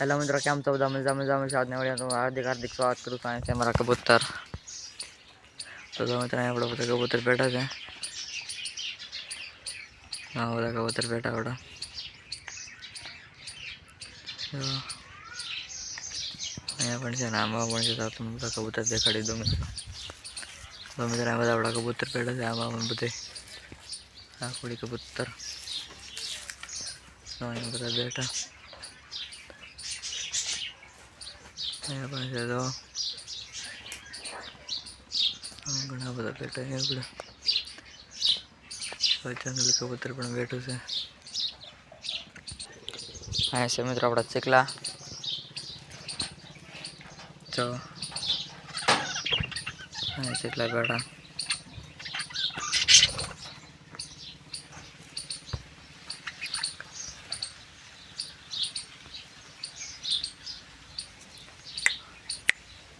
Hello મિત્રો, કેમ છો બધા? મજા મજામાં છે. ને હું હાર્દિક હાર્દિક સ્વાગત કરું છું. છે મારા કબૂતર. તો તમે મિત્રો આપણે બધા કબૂતર બેઠા છે. હા, બધા કબૂતર બેઠા જો. અહીંયા પણ છે ને આમાં પણ છે. તો તમને બધા કબૂતર દેખાડી દઉં મિત્રો. તો મિત્રો બધા આપણા કબૂતર બેઠા છે. આમાં પણ બધે આ કબૂતર. તો બધા બેઠા. અહીંયા છે તો ઘણા બધા બેઠા છે આપણે. જંગલી કબૂતર પણ બેઠું છે. અહીંયા છે મિત્રો આપણા ચીકલા. ચો અહીંયા ચીકલા બેઠા.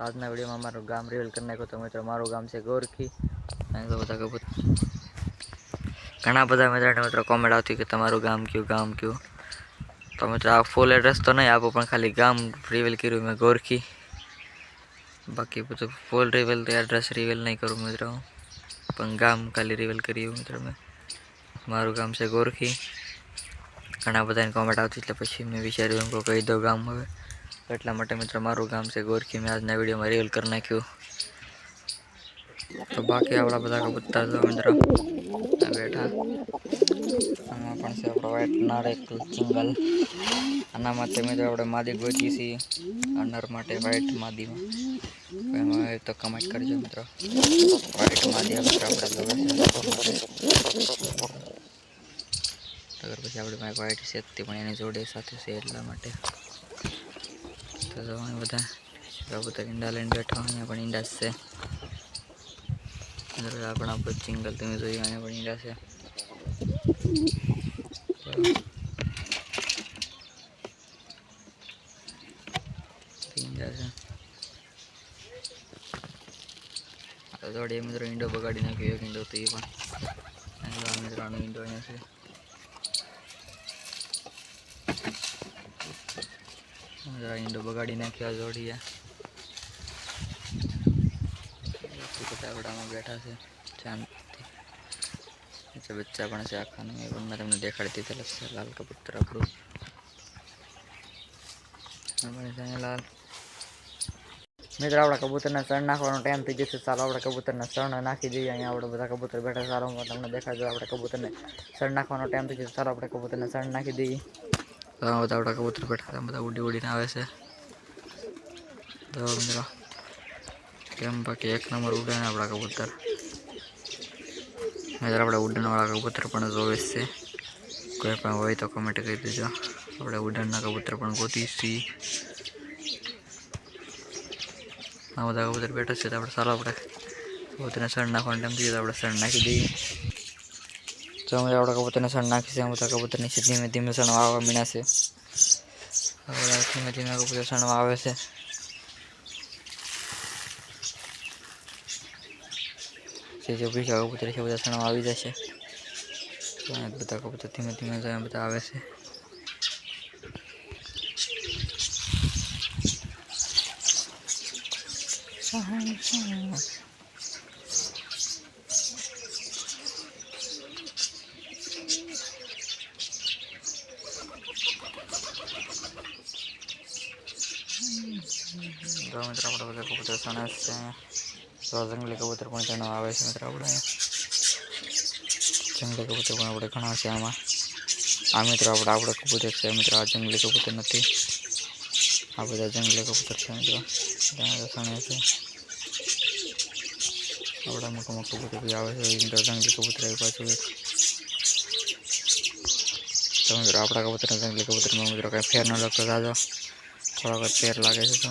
આજના વિડીયોમાં મારું ગામ રિવીલ કરી નાખ્યું તો મિત્રો મારું ગામ છે ગોરખી અને તો બધા કબૂત ઘણા બધા મિત્રોને મિત્રો કોમેન્ટ આવતી કે તમારું ગામ કયું ગામ કયું તો મિત્રો આ ફૂલ એડ્રેસ તો નહીં આપું પણ ખાલી ગામ રિવીલ કર્યું મેં ગોરખી બાકી બધું ફૂલ રિવીલ એડ્રેસ રિવીલ નહીં કરું મિત્રો હું. પણ ગામ ખાલી રિવીલ કર્યું મિત્રો મેં મારું ગામ છે ગોરખી ઘણા બધાની કોમેન્ટ આવતી એટલે પછી મેં વિચાર્યું એમ કહું કહી દઉં ગામ હવે એટલા માટે મિત્રો, મારું ગામ છે ગોરખી. મેં આજના વિડીયોમાં રિયલ કરી નાખ્યું. તો બાકી આપણા બધા કબૂતર તો મિત્રો. બેઠા. આમાં પણ છે આપણો વ્હાઈટ એક ચિંગલ. આના માટે મિત્રો આપણે માદી ગોતી છીએ. અનર માટે વ્હાઈટ માદીમાં. એમાં હોય તો કમેન્ટ કરજો મિત્રો. વ્હાઈટ માદી આપણે આપણે અગર પછી આપણે વ્હાઈટ છે તે પણ એની જોડે સાથે છે એટલા માટે. તો જો અહીં બધા કબૂતર ઈંડા લઈને બેઠા અહીંયા પણ ઈંડા છે. અંદર આપણા આપણો ચિંગલ તમે જોયું અહીંયા પણ ઈંડા છે. ઈંડા મિત્રો બગાડી નાખ્યો, એક ઈંડો તો એ પણ. આ ઈંડો અહીંયા છે. ઈંડો બગાડી નાખ્યો આ જોડિયા બધા આપણામાં બેઠા છે શાંતિથી નીચે બચ્ચા પણ છે આખાનું એ પણ મેં તમને દેખાડી દીધેલા છે લાલ કબૂતર આપણું આ પણ છે અહીંયા લાલ મિત્રો આપણા કબૂતરના સણ નાખવાનો ટાઈમ થઈ જશે ચાલો આપણે કબૂતરના સણ નાખી દઈએ અહીંયા આપણે બધા કબૂતર બેઠા સારો હું તમને દેખાડજો આપણે કબૂતરને સણ નાખવાનો ટાઈમ થઈ જશે ચાલો આપણે કબૂતરને સણ નાખી દઈએ આ બધા આપણા કબૂતર બેઠા હતા બધા ઉડી ઉડીને આવે છે. તો કેમ બાકી એક નંબર ઉડે ને આપણા કબૂતર? મિત્રો આપણે ઉડનવાળા કબૂતર પણ જોવે છે. કોઈ પણ હોય તો કમેન્ટ કરી દેજો. આપણે ઉડનના કબૂતર પણ ગોતીશી આ બધા કબૂતર બેઠા છે તો આપણે સારા આપણે કબૂતરને સણ નાખવાનો ટાઈમ થઈ તો આપણે સણ નાખી દઈએ. જો અમે આપણે કબૂતરને સણ નાખી છે આ બધા કબૂતર નીચે ધીમે ધીમે સણવા આવવા મીણા છે. ધીમે ધીમે કબૂતર સણવા આવે છે. જે જે બીજા કબૂતર છે, બધા સણવા આવી જશે તો બધા કબૂતર ધીમે ધીમે બધા આવે છે. તો બધા કબૂતર સણે છે તો જંગલી કબૂતર પણ તેનો આવે છે મિત્રો આપણે જંગલી કબૂતર પણ આપણે ઘણા છે આમાં આ મિત્રો આપણે આપણે કબૂતર છે મિત્રો આ જંગલી કબૂતર નથી આ બધા જંગલી કબૂતર છે મિત્રો ત્યાં સણે છે આપણા મોટા મોટા કબૂતર બી આવે છે એ મિત્રો જંગલી કબૂતર આવી પાછું એક તો મિત્રો આપણા કબૂતર જંગલી કબૂતરમાં મિત્રો કાંઈ ફેર ન લાગતો દાદો તો થોડાક પેર લાગે છે તો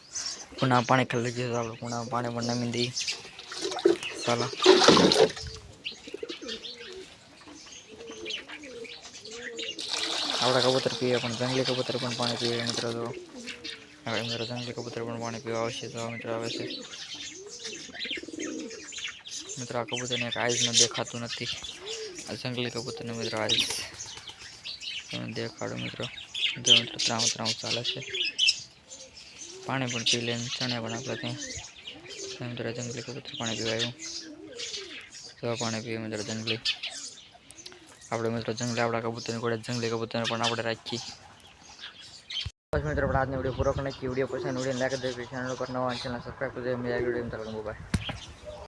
કુણા પાણી ખાલી લીધી છે તો આપણે કુણા પાણી પણ નમી દઈએ ચાલો આપણા કબૂતર પીએ પણ જંગલી કબૂતર પણ પાણી પીએ મિત્રો તો હવે મિત્રો જંગલી કબૂતર પણ પાણી પીવા આવશે તો મિત્રો આવે છે મિત્રો આ કબૂતરને એક આઈઝમાં દેખાતું નથી આ જંગલી કબૂતરને મિત્રો આઈઝ તમને દેખાડો મિત્રો જો મિત્રો ત્રાવ ત્રાવ ચાલે છે પાણી પણ પી લે ચણે પણ આપણે ત્યાં. મિત્રો જંગલી કબૂતર પાણી પીવાયું તો પાણી પીએ મિત્રો જંગલી. આપણે મિત્રો જંગલી, આપણા કબૂતરની જોડે જંગલી કબૂતરને પણ આપણે રાખી બસ મિત્રો આપણે આજની વીડિયો પૂરો કરી નાખીએ. વીડિયો પસંદ વીડિયો લાઈક દે ચેનલ પર નવા ચેનલ સબસ્ક્રાઈબ કરી દે મેં વીડિયો મિત્રો બાય